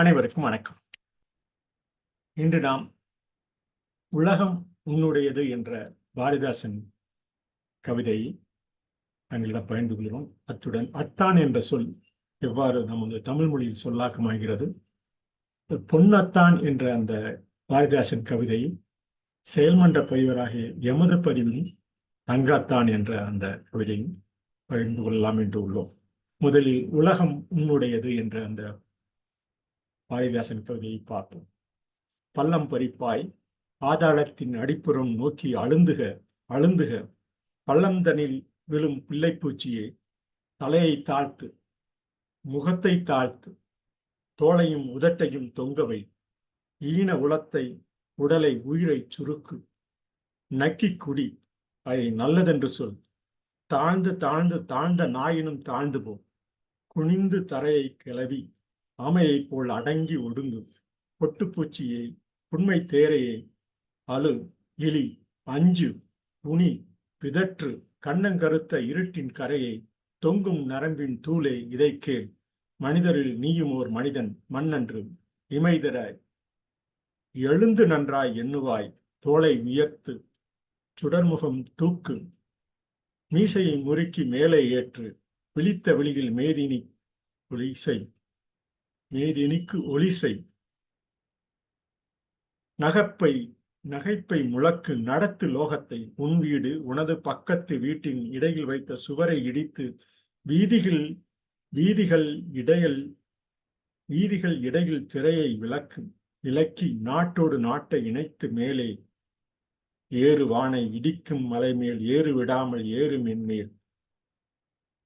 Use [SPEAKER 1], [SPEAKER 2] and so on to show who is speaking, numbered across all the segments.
[SPEAKER 1] அனைவருக்கும் வணக்கம் இன்று நாம் உலகம் உன்னுடையது என்ற பாரதிதாசன் கவிதையை தங்களிடம் பயந்து கொள்கிறோம் அத்துடன் அத்தான் என்ற சொல் எவ்வாறு நமது தமிழ் மொழியில் சொல்லாக்கமாகிறது பொன்னத்தான் என்ற அந்த பாரதிதாசன் கவிதையை செயல்மன்ற பதிவராகிய எமது பதிவில் தங்காத்தான் என்ற அந்த கவிதையும் பகிர்ந்து கொள்ளலாம் என்று உள்ளோம் முதலில் உலகம் உன்னுடையது என்ற அந்த பாரதிதாசன் கவிதையை பார்ப்போம் பள்ளம் பறிப்பாய் பாதாளத்தின் அடிப்புறம் நோக்கி அழுந்துக அழுந்துக பள்ளந்தனில் விழும் பிள்ளைப்பூச்சியே தலையை தாழ்த்து முகத்தை தாழ்த்து தோளையும் உதட்டையும் தொங்கவை ஈன உளத்தை உடலை உயிரை சுருக்கு நக்கி குடி அதை நல்லதென்று சொல் தாழ்ந்து தாழ்ந்து தாழ்ந்த நாயினும் தாழ்ந்து போ குனிந்து தரையை கிளவி ஆமையைப் போல் அடங்கி ஒடுங்கு பொட்டுப்பூச்சியை புண்மை தேரையை அழு இலி அஞ்சு புனி பிதற்று கண்ணங்கருத்த இருட்டின் கரையை தொங்கும் நரம்பின் தூளே இதை கேள் மனிதரில் நீயும் ஓர் மனிதன் மண்ணன்று இமைதராய் எழுந்து நன்றாய் எண்ணுவாய் தோலை வியத்து சுடர்முகம் தூக்கு மீசையை முறுக்கி மேலே ஏற்று விழித்த விழியில் மேதினி புலிசை மேதினிக்கு ஒலிசை நகப்பை நகைப்பை முழக்கு நடத்து லோகத்தை உன் வீடு உனது பக்கத்து வீட்டின் இடையில் வைத்த சுவரை இடித்து வீதிகள் வீதிகள் இடையில் வீதிகள் இடையில் திரையை விளக்கு விளக்கி நாட்டோடு நாட்டை இணைத்து மேலே ஏறுவானை இடிக்கும் மலை மேல் ஏறு விடாமல் ஏறும் மென்மேல்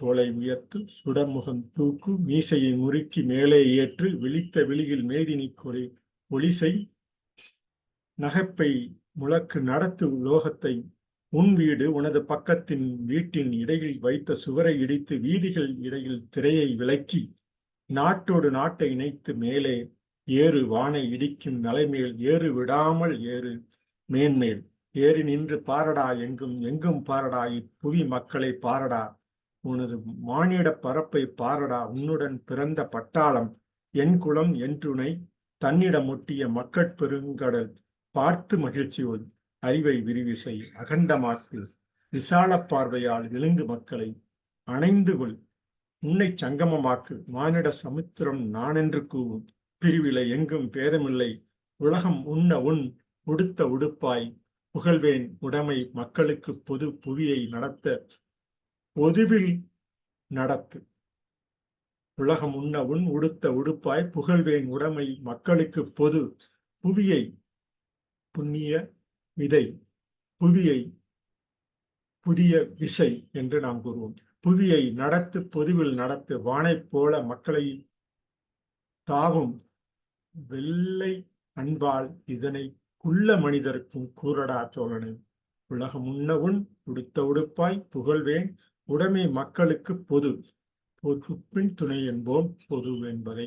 [SPEAKER 1] தோலை உயர்த்து சுடர்முகம் தூக்கு மீசையை முறுக்கி மேலே ஏற்று விழித்த விழியில் மேதினி கொலை ஒளிசை நகைப்பை முழக்கு நடத்து உலோகத்தை உன் வீடு உனது பக்கத்தின் வீட்டின் இடையில் வைத்த சுவரை இடித்து வீதிகள் இடையில் திரையை விலக்கி நாட்டோடு நாட்டை இணைத்து மேலே ஏறு வானை இடிக்கும் நலைமேல் ஏறு விடாமல் ஏறு மேன்மேல் ஏறி நின்று பாரடா எங்கும் எங்கும் பாரடா இப்புவி மக்களை பாரடா உனது மானிட பரப்பை பாரடா உன்னுடன் பிறந்த பட்டாளம் என் குளம் என் துணை தன்னிடமொட்டிய மக்கட் பெருங்கடல் பார்த்து மகிழ்ச்சியோல் அறிவை விரிவிசை அகண்டமாக்கு விசால பார்வையால் விழுங்கு மக்களை அணைந்து கொள் உன்னை சங்கமமாக்கு மானிட சமுத்திரம் நானென்று கூவும் பிரிவிலை எங்கும் பேதமில்லை உலகம் உண்ண உன் உடுத்த உடுப்பாய் புகழ்வேன் உடைமை மக்களுக்கு பொது புவியை நடத்த பொதுவில் நடத்து உலகம் உண்ண உடுத்த உடுப்பாய் புகழ்வேன் உடைமை மக்களுக்கு பொது புவியை புண்ணிய விதை புவியை புதிய விசை என்று நாம் கூறுவோம் புவியை நடத்து பொதுவில் நடத்து வானை போல மக்களை தாகும் வெள்ளை அன்பால் இதனை குள்ள மனிதருக்கும் கூறடா சோழனை உலகம் உண்ணவுன் உடுத்த உடுப்பாய் புகழ்வேன் உடைமை மக்களுக்கு பொது பொதுப்பின் துணை என்போம் பொது என்பதை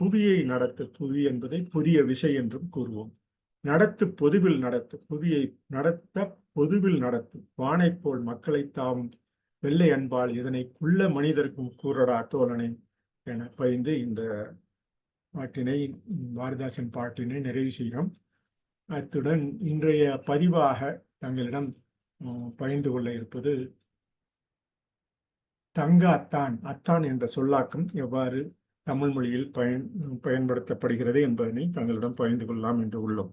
[SPEAKER 1] புவியை நடத்த புவி என்பதை புதிய விசை என்றும் கூறுவோம் நடத்து பொதுவில் நடத்து புவியை நடத்த பொதுவில் நடத்து வானை போல் மக்களை தாம் வெள்ளை அன்பால் இதனை உள்ள மனிதருக்கும் கூறடா தோழனை என பயந்து இந்த பாட்டினை பாரதாசன் பாட்டினை நிறைவு செய்கிறோம் அத்துடன் இன்றைய பதிவாக தங்களிடம் பகிர்ந்து கொள்ள இருப்பது தங்க அத்தான் அத்தான் என்ற சொல்லாக்கம் எவ்வாறு தமிழ் மொழியில் பயன் பயன்படுத்தப்படுகிறது என்பதனை தங்களிடம் பகிர்ந்து கொள்ளலாம் என்று உள்ளோம்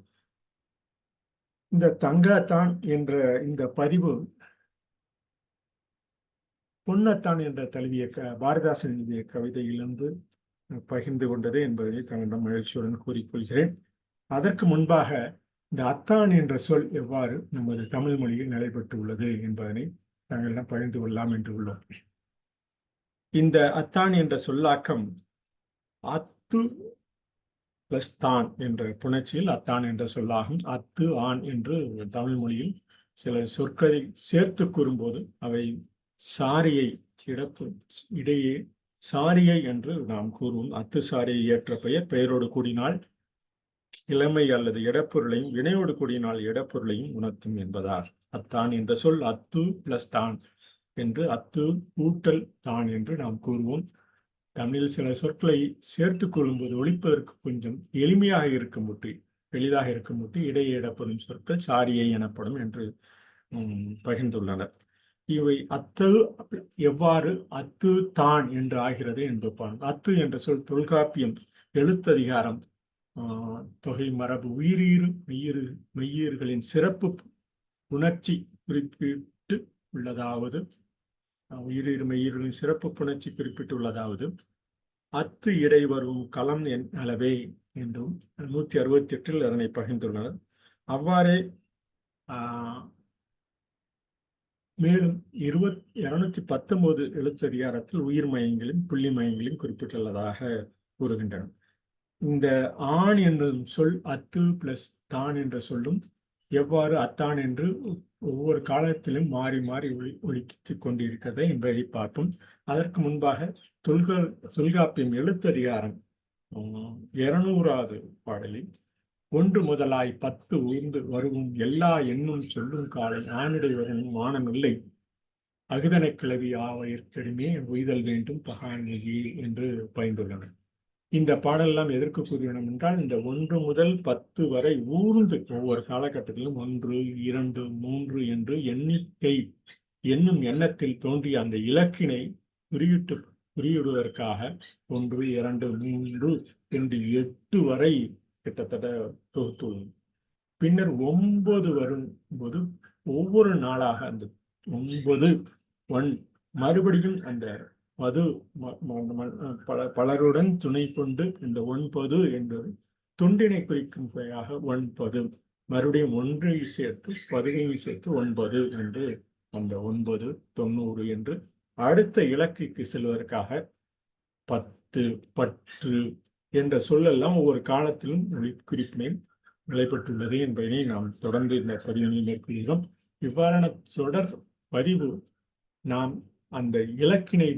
[SPEAKER 1] இந்த தங்காத்தான் என்ற இந்த பதிவு பொன்னத்தான் என்ற தழுவிய க பாரதாசன் எழுதிய கவிதையிலிருந்து பகிர்ந்து கொண்டது என்பதை தங்களிடம் மகிழ்ச்சியுடன் கூறிக்கொள்கிறேன் அதற்கு முன்பாக இந்த அத்தான் என்ற சொல் எவ்வாறு நமது தமிழ் மொழியில் நடைபெற்று உள்ளது என்பதனை தங்களிடம் பகிர்ந்து கொள்ளலாம் என்று உள்ளோம் இந்த அத்தான் என்ற சொல்லாக்கம் அத்து பிளஸ் தான் என்ற புணர்ச்சியில் அத்தான் என்ற சொல்லாகும் அத்து ஆண் என்று தமிழ் மொழியில் சில சொற்களை சேர்த்து கூறும்போது அவை சாரியை இடப்பு இடையே சாரியை என்று நாம் கூறுவோம் அத்து சாரியை ஏற்ற பெயர் பெயரோடு கூடினால் கிழமை அல்லது இடப்பொருளையும் வினையோடு கூடினால் இடப்பொருளையும் உணர்த்தும் என்பதால் அத்தான் என்ற சொல் அத்து பிளஸ் தான் என்று அத்து ஊட்டல் தான் என்று நாம் கூறுவோம் தமிழில் சில சொற்களை சேர்த்து கொள்ளும்போது ஒழிப்பதற்கு கொஞ்சம் எளிமையாக இருக்க முற்றி எளிதாக இருக்க முட்டு இடையே இடப்படும் சொற்கள் சாரியை எனப்படும் என்று பகிர்ந்துள்ளனர் இவை அத்து எவ்வாறு அத்து தான் என்று ஆகிறது என்பது அத்து என்ற சொல் தொல்காப்பியம் எழுத்ததிகாரம் தொகை மரபு உயிரீறு மெய்யிறு மெய்யீர்களின் சிறப்பு உணர்ச்சி குறிப்பிட்டு உள்ளதாவது உயிர் சிறப்பு புணர்ச்சி குறிப்பிட்டுள்ளதாவது அத்து இடை வரும் களம் என் அளவே என்றும் நூத்தி அறுபத்தி எட்டில் அதனை பகிர்ந்துள்ளனர் அவ்வாறே மேலும் இருபத் இருநூத்தி பத்தொன்பது எழுத்ததிகாரத்தில் உயிர் மயங்களையும் புள்ளி மயங்களையும் குறிப்பிட்டுள்ளதாக கூறுகின்றன இந்த ஆண் என்னும் சொல் அத்து பிளஸ் தான் என்ற சொல்லும் எவ்வாறு அத்தான் என்று ஒவ்வொரு காலத்திலும் மாறி மாறி ஒளி ஒழித்து கொண்டிருக்கிறதை என்பதை பார்ப்போம் அதற்கு முன்பாக தொல்கா தொல்காப்பியம் எழுத்ததிகாரம் இருநூறாவது பாடலில் ஒன்று முதலாய் பத்து உயர்ந்து வருவும் எல்லா எண்ணும் சொல்லும் காலை ஆணிடைவரனும் மானமில்லை அகுதன கிளவி ஆவையர் உய்தல் வேண்டும் பகான் என்று பயந்துள்ளனர் இந்த பாடலாம் எதற்கு கூறினோம் என்றால் இந்த ஒன்று முதல் பத்து வரை ஊர்ந்து ஒவ்வொரு காலகட்டத்திலும் ஒன்று இரண்டு மூன்று என்று எண்ணிக்கை என்னும் எண்ணத்தில் தோன்றிய அந்த இலக்கினை குறியிட்டு குறியிடுவதற்காக ஒன்று இரண்டு மூன்று என்று எட்டு வரை கிட்டத்தட்ட தொகுத்துள்ளது பின்னர் ஒன்பது வரும் போது ஒவ்வொரு நாளாக அந்த ஒன்பது ஒன் மறுபடியும் அந்த மது பலருடன் துணை கொண்டு இந்த ஒன்பது என்பது துண்டினை குறிக்கும் பெயராக ஒன்பது மறுபடியும் ஒன்றை சேர்த்து பதினையும் சேர்த்து ஒன்பது என்று அந்த ஒன்பது தொண்ணூறு என்று அடுத்த இலக்குக்கு செல்வதற்காக பத்து பற்று என்ற சொல்லெல்லாம் ஒவ்வொரு காலத்திலும் குறிப்பினேன் நிலைப்பட்டுள்ளது என்பதை நாம் தொடர்ந்து இந்த பதிவு மேற்கொள்கிறோம் இவ்வாறான தொடர் பதிவு நாம் அந்த இலக்கினை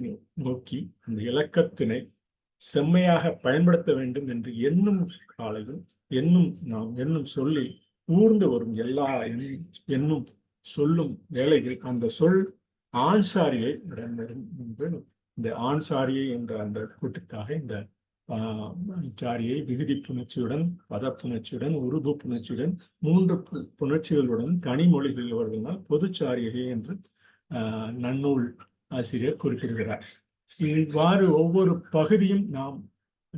[SPEAKER 1] நோக்கி அந்த இலக்கத்தினை செம்மையாக பயன்படுத்த வேண்டும் என்று எண்ணும் காலையும் என்னும் நாம் என்னும் சொல்லி ஊர்ந்து வரும் எல்லா என்னும் சொல்லும் வேலையில் அந்த சொல் ஆண்சாரியை இடம்பெறும் என்று இந்த ஆண்சாரியை என்ற அந்த கூட்டுக்காக இந்த சாரியை விகுதி புணர்ச்சியுடன் பத புணர்ச்சியுடன் உருபு புணர்ச்சியுடன் மூன்று புணர்ச்சிகளுடன் தனி மொழிகளில் வருவதால் பொதுச்சாரியை என்று நன்னூல் ஆசிரியர் குறிப்பிடுகிறார் இவ்வாறு ஒவ்வொரு பகுதியும் நாம்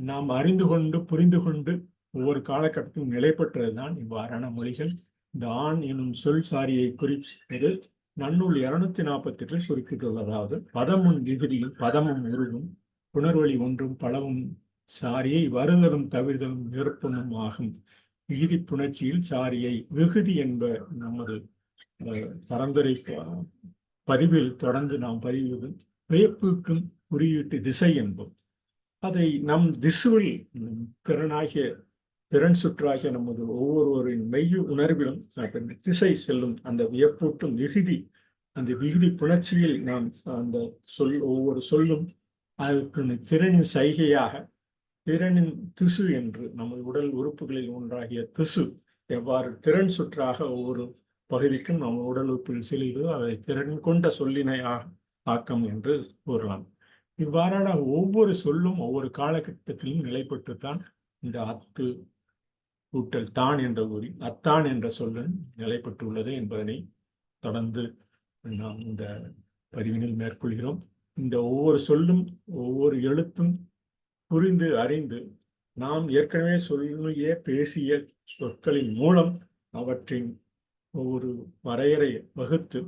[SPEAKER 1] நாம் அறிந்து கொண்டு புரிந்து கொண்டு ஒவ்வொரு காலகட்டத்திலும் நிலை பெற்றதுதான் இவ்வாறான மொழிகள் இந்த ஆண் எனும் சொல் சாரியை குறிப்பிட்டு நன்னூல் இருநூத்தி நாற்பத்தி எட்டில் குறிப்பிட்டுள்ளதாவது பதமும் விகுதியும் பதமும் உருவும் புணர்வழி ஒன்றும் பலவும் சாரியை வருதலும் தவிர்தலும் நிற்பனும் ஆகும் விகுதி புணர்ச்சியில் சாரியை விகுதி என்ப நமது பரந்துரை பதிவில் தொடர்ந்து நாம் பதிவு வியப்புக்கும் குறியீட்டு திசை என்போம் அதை நம் திசுவில் திறனாகிய திறன் சுற்றாகிய நமது ஒவ்வொருவரின் மெய்யு உணர்விலும் திசை செல்லும் அந்த வியப்பூட்டும் விகுதி அந்த விகுதி புணர்ச்சியில் நாம் அந்த சொல் ஒவ்வொரு சொல்லும் அதற்கு திறனின் சைகையாக திறனின் திசு என்று நமது உடல் உறுப்புகளில் ஒன்றாகிய திசு எவ்வாறு திறன் சுற்றாக ஒவ்வொரு பகுதிக்கும் நம் உடல் உப்பில் சிலிது அதை திறன் கொண்ட சொல்லினை ஆக்கம் என்று கூறலாம் இவ்வாறான ஒவ்வொரு சொல்லும் ஒவ்வொரு காலகட்டத்திலும் நிலைப்பட்டுத்தான் இந்த அத்து கூட்டல் தான் என்ற கூறி அத்தான் என்ற சொல்லும் நிலைப்பட்டுள்ளது என்பதனை தொடர்ந்து நாம் இந்த பதிவினில் மேற்கொள்கிறோம் இந்த ஒவ்வொரு சொல்லும் ஒவ்வொரு எழுத்தும் புரிந்து அறிந்து நாம் ஏற்கனவே சொல்லிய பேசிய சொற்களின் மூலம் அவற்றின் ஒரு வரையறை வகுத்து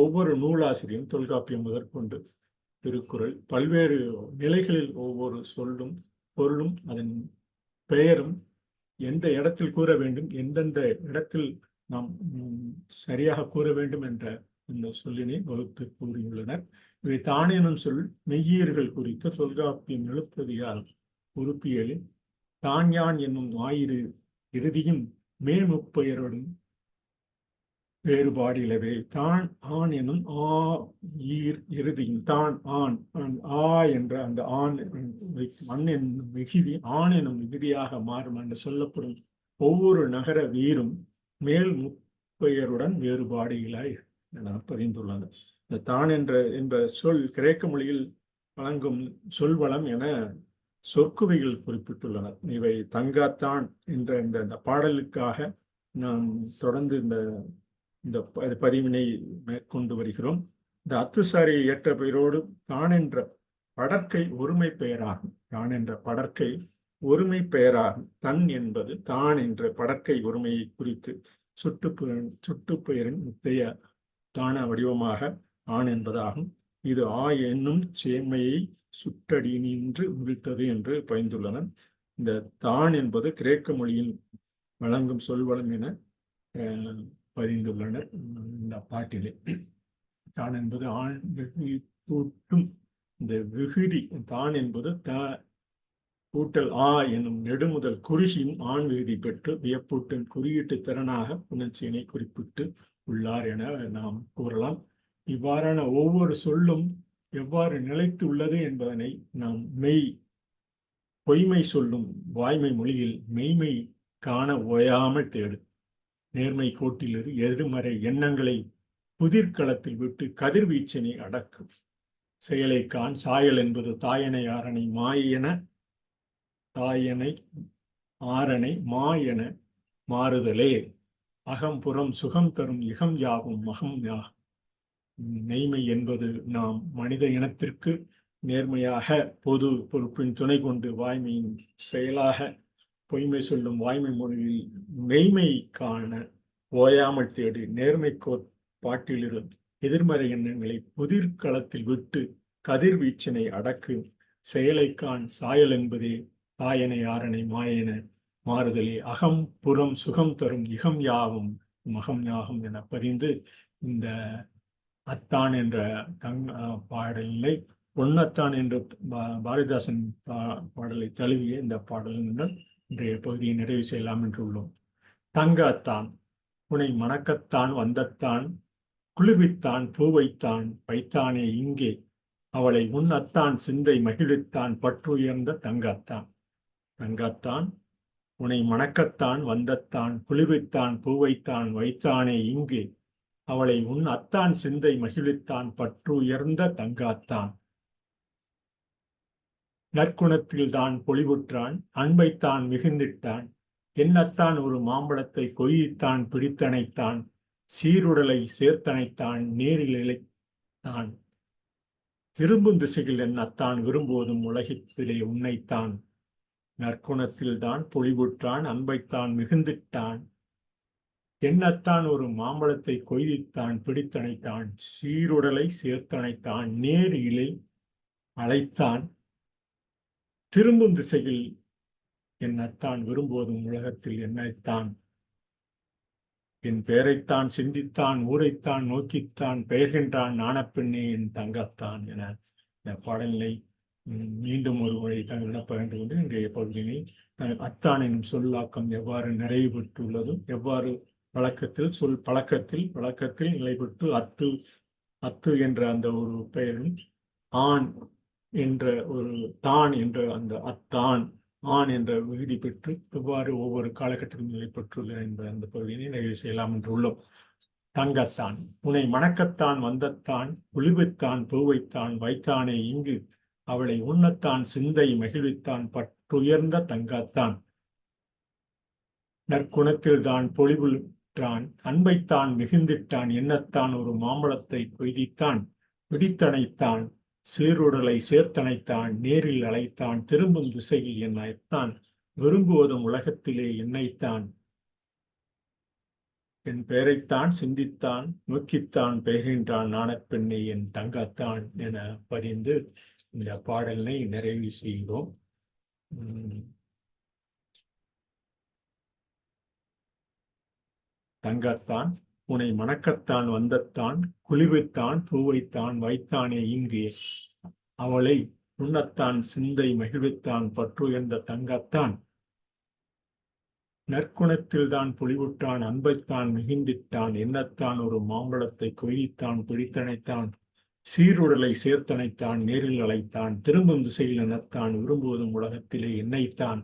[SPEAKER 1] ஒவ்வொரு நூலாசிரியரும் தொல்காப்பியம் முதற்கொண்டு திருக்குறள் பல்வேறு நிலைகளில் ஒவ்வொரு சொல்லும் பொருளும் அதன் பெயரும் எந்த இடத்தில் கூற வேண்டும் எந்தெந்த இடத்தில் நாம் சரியாக கூற வேண்டும் என்ற இந்த சொல்லினை வகுத்து கூறியுள்ளனர் இவை தானியனும் சொல் மெய்யீர்கள் குறித்த தொல்காப்பியம் எழுப்பதியால் உறுப்பியலில் தான்யான் என்னும் ஞாயிறு இறுதியும் முப்பெயருடன் வேறுபாடிலவே தான் ஆண் எனும் ஆ ஈர் இறுதியும் தான் ஆண் ஆ என்ற அந்த ஆண் மண் என்னும் மிகுதி ஆண் எனும் மிகுதியாக மாறும் என்று சொல்லப்படும் ஒவ்வொரு நகர வீரும் மேல் முப்பெயருடன் வேறுபாடு இலாய் என பரிந்துள்ளது இந்த தான் என்ற என்ற சொல் கிரேக்க மொழியில் வழங்கும் சொல்வளம் என சொற்குவையில் குறிப்பிட்டுள்ளன இவை தங்காத்தான் என்ற இந்த பாடலுக்காக நாம் தொடர்ந்து இந்த இந்த பதிவினை மேற்கொண்டு வருகிறோம் இந்த அத்துசாரியை ஏற்ற பெயரோடு தான் என்ற படற்கை ஒருமை பெயராகும் தான் என்ற படற்கை ஒருமை பெயராகும் தன் என்பது தான் என்ற படற்கை ஒருமையை குறித்து சுட்டுப்பு சுட்டுப்புயரின் முத்தைய தான வடிவமாக ஆண் என்பதாகும் இது ஆ என்னும் சேமையை சுட்டடி நின்று முகிழ்த்தது என்று பயந்துள்ளனர் இந்த தான் என்பது கிரேக்க மொழியில் வழங்கும் சொல்வளம் என பதிந்துள்ளனர் இந்த பாட்டிலே தான் என்பது ஆண் வெகுதி கூட்டும் இந்த விகுதி தான் என்பது த கூட்டல் ஆ என்னும் நெடுமுதல் குறுகியும் ஆண் விகுதி பெற்று வியப்பூட்டும் குறியீட்டு திறனாக புணர்ச்சியினை குறிப்பிட்டு உள்ளார் என நாம் கூறலாம் இவ்வாறான ஒவ்வொரு சொல்லும் எவ்வாறு நிலைத்து உள்ளது என்பதனை நாம் மெய் பொய்மை சொல்லும் வாய்மை மொழியில் மெய்மை காண ஓயாமல் தேடு நேர்மை கோட்டிலிரு எதிர்மறை எண்ணங்களை புதிர்களத்தில் விட்டு கதிர்வீச்சினை அடக்கும் செயலை சாயல் என்பது தாயனை ஆரணை மாயென தாயனை ஆரணை என மாறுதலே அகம் புறம் சுகம் தரும் இகம் யாவும் மகம் யா நெய்மை என்பது நாம் மனித இனத்திற்கு நேர்மையாக பொது பொறுப்பின் துணை கொண்டு வாய்மையின் செயலாக பொய்மை சொல்லும் வாய்மை மொழியில் மெய்மை காண ஓயாமல் தேடி நேர்மை கோட்பாட்டிலிருந்து எதிர்மறை எண்ணங்களை புதிர்களத்தில் விட்டு கதிர்வீச்சினை அடக்கு செயலை சாயல் என்பதே தாயனை ஆரனை மாயன மாறுதலே அகம் புறம் சுகம் தரும் இகம் யாவும் மகம் யாகும் என பதிந்து இந்த அத்தான் என்ற தங் பாடலை பொன்னத்தான் என்ற பாரதிதாசன் பாடலை தழுவிய இந்த பாடலுடன் இன்றைய பகுதியை நிறைவு செய்யலாம் என்று உள்ளோம் தங்கத்தான் உனை மணக்கத்தான் வந்தத்தான் குளிர்வித்தான் பூவைத்தான் வைத்தானே இங்கே அவளை உன்னத்தான் சிந்தை மகிழ்வித்தான் பற்றுயர்ந்த தங்கத்தான் தங்கத்தான் உனை மணக்கத்தான் வந்தத்தான் குளிர்வித்தான் பூவைத்தான் வைத்தானே இங்கு அவளை உன் அத்தான் சிந்தை மகிழ்வித்தான் உயர்ந்த தங்காத்தான் நற்குணத்தில் தான் பொலிவுற்றான் அன்பைத்தான் மிகுந்திட்டான் என்னத்தான் ஒரு மாம்பழத்தை கொய்தித்தான் பிடித்தனைத்தான் சீருடலை சேர்த்தனைத்தான் நேரில் இழைத்தான் திரும்பும் திசையில் என்னத்தான் விரும்புவதும் உலகத்திலே உன்னைத்தான் நற்குணத்தில் தான் பொலிவுற்றான் அன்பைத்தான் மிகுந்திட்டான் என்னத்தான் ஒரு மாம்பழத்தை கொய்தித்தான் பிடித்தனைத்தான் சீருடலை சேர்த்தனைத்தான் நேரிலே அழைத்தான் திரும்பும் திசையில் என் அத்தான் விரும்புவதும் உலகத்தில் என்னைத்தான் என் பெயரைத்தான் சிந்தித்தான் ஊரைத்தான் நோக்கித்தான் பெயர்கின்றான் நாணப்பெண்ணே என் தங்கத்தான் என இந்த பாடலை மீண்டும் ஒரு முறை தங்களிடம் பகிர்ந்து என்று இன்றைய பகுதியினை அத்தான் எனும் சொல்லாக்கம் எவ்வாறு நிறைவு எவ்வாறு வழக்கத்தில் சொல் பழக்கத்தில் வழக்கத்தில் நிலைபெற்று அத்து அத்து என்ற அந்த ஒரு பெயரும் ஆண் என்ற ஒரு தான் என்ற அந்த அத்தான் ஆண் என்ற விகுதி பெற்று எவ்வாறு ஒவ்வொரு காலகட்டத்திலும் நிலை பெற்றுள்ள என்ற அந்த பகுதியினை நிறைவு செய்யலாம் என்று உள்ளோம் தங்கத்தான் உனை மணக்கத்தான் வந்தத்தான் குளிவைத்தான் பூவைத்தான் வைத்தானே இங்கு அவளை உண்ணத்தான் சிந்தை மகிழ்வித்தான் பட்டுயர்ந்த தங்கத்தான் நற்குணத்தில் தான் பொழிவுற்றான் அன்பைத்தான் மிகுந்திட்டான் எண்ணத்தான் ஒரு மாம்பழத்தை பொய்தித்தான் பிடித்தனைத்தான் சீருடலை சேர்த்தனைத்தான் நேரில் அழைத்தான் திரும்பும் திசையில் என்னைத்தான் விரும்புவதும் உலகத்திலே என்னைத்தான் என் பெயரைத்தான் சிந்தித்தான் நோக்கித்தான் பெயர்கின்றான் நாணப்பெண்ணை என் தங்கத்தான் என பதிந்து இந்த பாடலினை நிறைவு செய்கிறோம் தங்கத்தான் உன்னை மணக்கத்தான் வந்தத்தான் குளிவைத்தான் பூவைத்தான் வைத்தானே இங்கு அவளை உண்ணத்தான் சிந்தை மகிழ்வித்தான் என்ற தங்கத்தான் நற்குணத்தில்தான் புலிவுட்டான் அன்பைத்தான் மிகுந்திட்டான் எண்ணத்தான் ஒரு மாம்பழத்தை கொய்தித்தான் பிடித்தனைத்தான் சீருடலை சேர்த்தனைத்தான் நேரில் அழைத்தான் திரும்பும் திசையில் எனத்தான் விரும்புவதும் உலகத்திலே என்னைத்தான்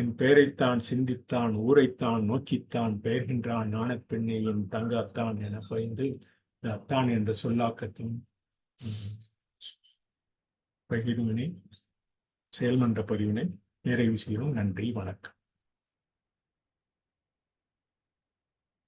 [SPEAKER 1] என் பெயரைத்தான் சிந்தித்தான் ஊரைத்தான் நோக்கித்தான் பெயர்கின்றான் ஞானப்பெண்ணே என் தங்க அத்தான் என பயந்து இந்த அத்தான் என்ற சொல்லாக்கத்தின் பகிர்வினை செயல்மன்ற பதிவினை நிறைவு செய்யும் நன்றி வணக்கம்